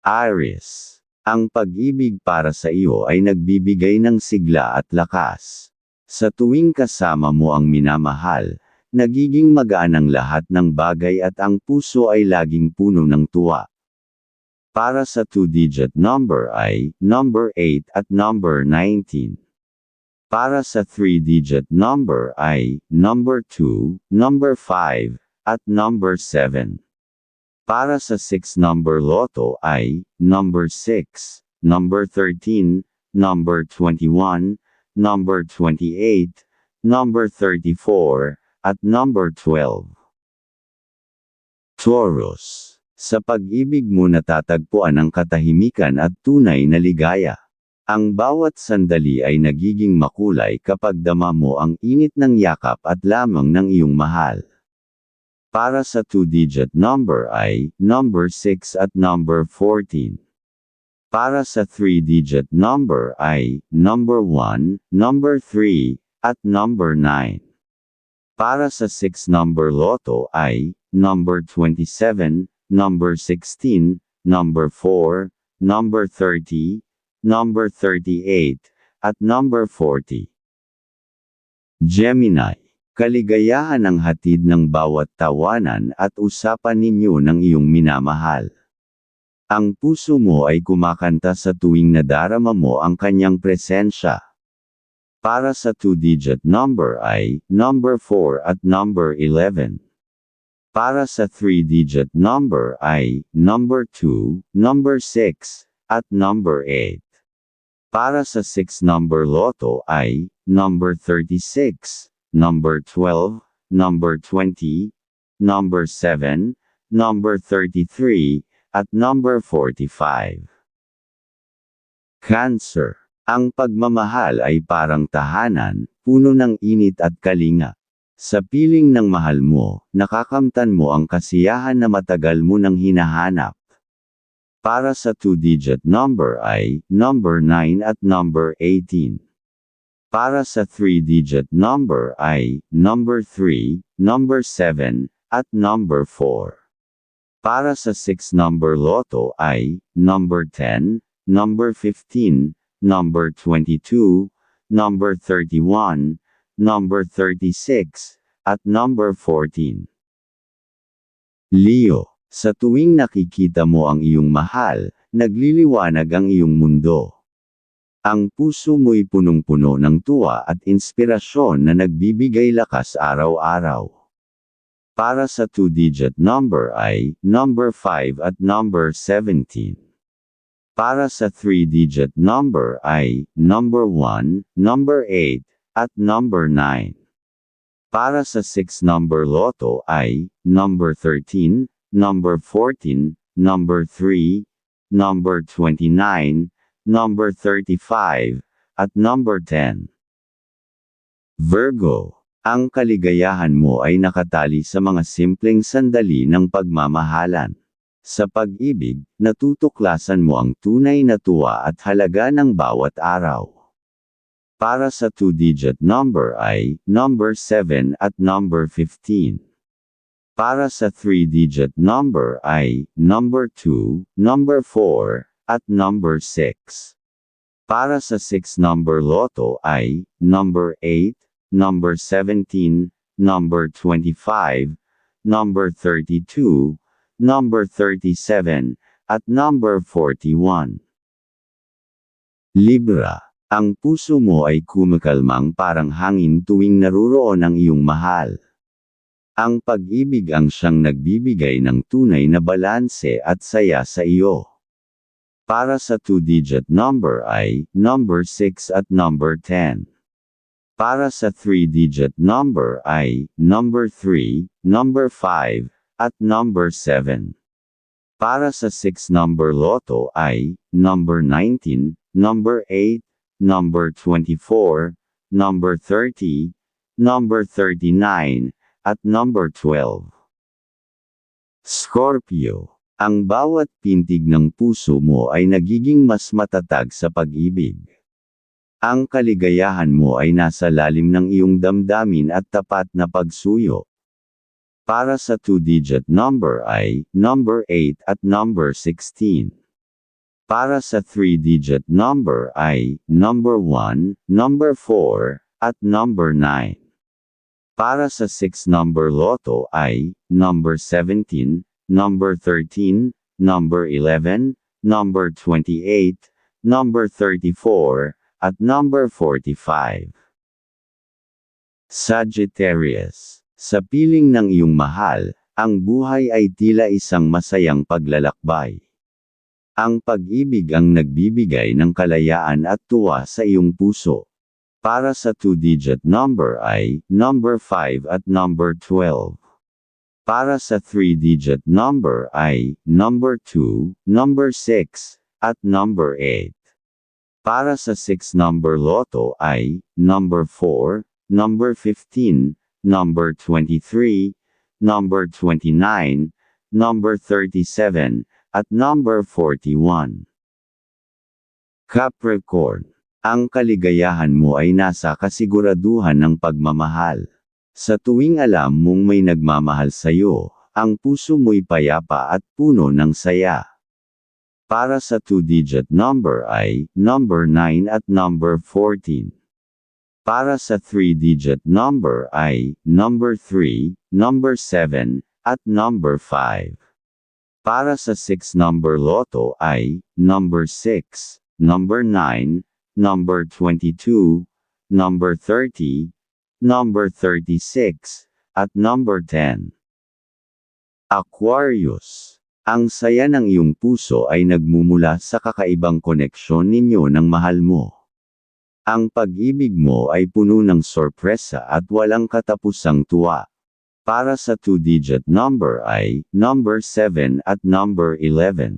Aries. Ang pag-ibig para sa iyo ay nagbibigay ng sigla at lakas. Sa tuwing kasama mo ang minamahal, nagiging magaan ang lahat ng bagay at ang puso ay laging puno ng tuwa. Para sa two-digit number ay number 8 at number 19. Para sa three-digit number ay number 2, number 5, at number 7. Para sa 6 number loto ay number 6, number 13, number 21, number 28, number 34, at number 12. Taurus. Sa pag-ibig mo natatagpuan ang katahimikan at tunay na ligaya. Ang bawat sandali ay nagiging makulay kapag dama mo ang init ng yakap at lamang ng iyong mahal. Para sa two-digit number ay number 6 at number 14. Para sa three-digit number ay number 1, number 3, at number 9. Para sa 6 number loto ay number 27, number 16, number 4, number 30, number 38, at number 40. Gemini Kaligayahan ang hatid ng bawat tawanan at usapan ninyo ng iyong minamahal. Ang puso mo ay kumakanta sa tuwing nadarama mo ang kanyang presensya. Para sa two-digit number ay number 4 at number 11. Para sa three-digit number ay number 2, number 6, at number 8. Para sa 6 number loto ay number 36, number 12, number 20, number 7, number 33, at number 45. Cancer. Ang pagmamahal ay parang tahanan, puno ng init at kalinga. Sa piling ng mahal mo, nakakamtan mo ang kasiyahan na matagal mo nang hinahanap. Para sa two-digit number ay number 9 at number 18. Para sa three-digit number ay number 3, number 7, at number 4. Para sa 6 number loto ay number 10, number 15, number 22, number 31, number 36, at number 14. Leo, sa tuwing nakikita mo ang iyong mahal, nagliliwanag ang iyong mundo. Ang puso mo'y punong-puno ng tuwa at inspirasyon na nagbibigay lakas araw-araw. Para sa two-digit number ay number 5 at number 17. Para sa three-digit number ay number 1, number 8, at number 9. Para sa 6 number loto ay number 13, number 14, number 3, number 29, number 35, at number 10. Virgo, ang kaligayahan mo ay nakatali sa mga simpleng sandali ng pagmamahalan. Sa pag-ibig, natutuklasan mo ang tunay na tuwa at halaga ng bawat araw. Para sa two-digit number ay number 7 at number 15. Para sa three-digit number ay number 2, number 4, at number 6. Para sa 6 number loto ay number 8, number 17, number 25, number 32, number 37, at number 41. Libra, ang puso mo ay kumakalmang parang hangin tuwing naruroon ang iyong mahal. Ang pag-ibig ang siyang nagbibigay ng tunay na balanse at saya sa iyo. Para sa two-digit number ay number 6 at number 10. Para sa three-digit number ay number 3, number 5, at number 7. Para sa 6 number loto ay number 19, number 8, number 24, number 30, number 39, at number 12. Scorpio ang bawat pintig ng puso mo ay nagiging mas matatag sa pag-ibig. Ang kaligayahan mo ay nasa lalim ng iyong damdamin at tapat na pagsuyo. Para sa two-digit number ay number 8 at number 16. Para sa 3-digit number ay number 1, number 4, at number 9. Para sa 6-number loto ay number 17, number 13, number 11, number 28, number 34, at number 45. Sagittarius. Sa piling ng iyong mahal, ang buhay ay tila isang masayang paglalakbay. Ang pag-ibig ang nagbibigay ng kalayaan at tuwa sa iyong puso. Para sa two-digit number ay number 5 at number 12. Para sa three-digit number ay number 2, number 6, at number 8. Para sa 6-number loto ay number 4, number 15, number 23, number 29, number 37, at number 41. Capricorn. Ang kaligayahan mo ay nasa kasiguraduhan ng pagmamahal. Sa tuwing alam mong may nagmamahal sa iyo, ang puso mo'y payapa at puno ng saya. Para sa two-digit number ay number 9 at number 14. Para sa 3-digit number ay number 3, number 7, at number 5. Para sa 6-number loto ay number 6, number 9, number 22, number 30, number 36, at number 10. Aquarius. Ang saya ng iyong puso ay nagmumula sa kakaibang koneksyon ninyo ng mahal mo. Ang pag-ibig mo ay puno ng sorpresa at walang katapusang tuwa. Para sa two-digit number ay number 7 at number 11.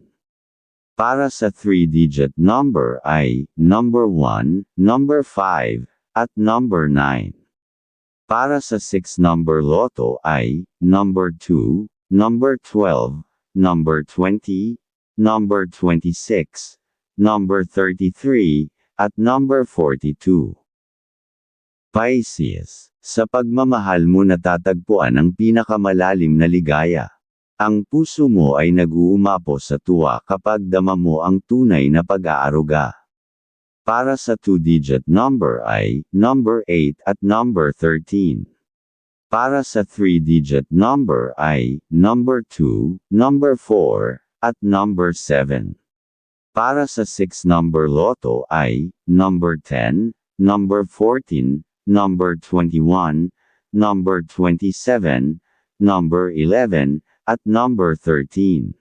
Para sa three-digit number ay number 1, number 5, at number 9. Para sa 6-number loto ay number 2, number 12, number 20, number 26, number 33, at number 42. Pisces, sa pagmamahal mo natatagpuan ang pinakamalalim na ligaya. Ang puso mo ay nag-uumapo sa tuwa kapag dama mo ang tunay na pag-aaruga. Para sa two-digit number ay number 8 at number 13. Para sa three-digit number ay number 2, number 4, at number 7. Para sa 6-number loto ay number 10, number 14, number 21, number 27, number 11, at number 13.